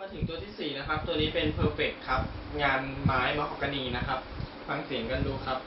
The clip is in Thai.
มาถึงตัวที่สี่นะครับ ตัวนี้เป็น perfect ครับ งานไม้มะฮอกกานีนะครับ ฟังเสียงกันดูครับ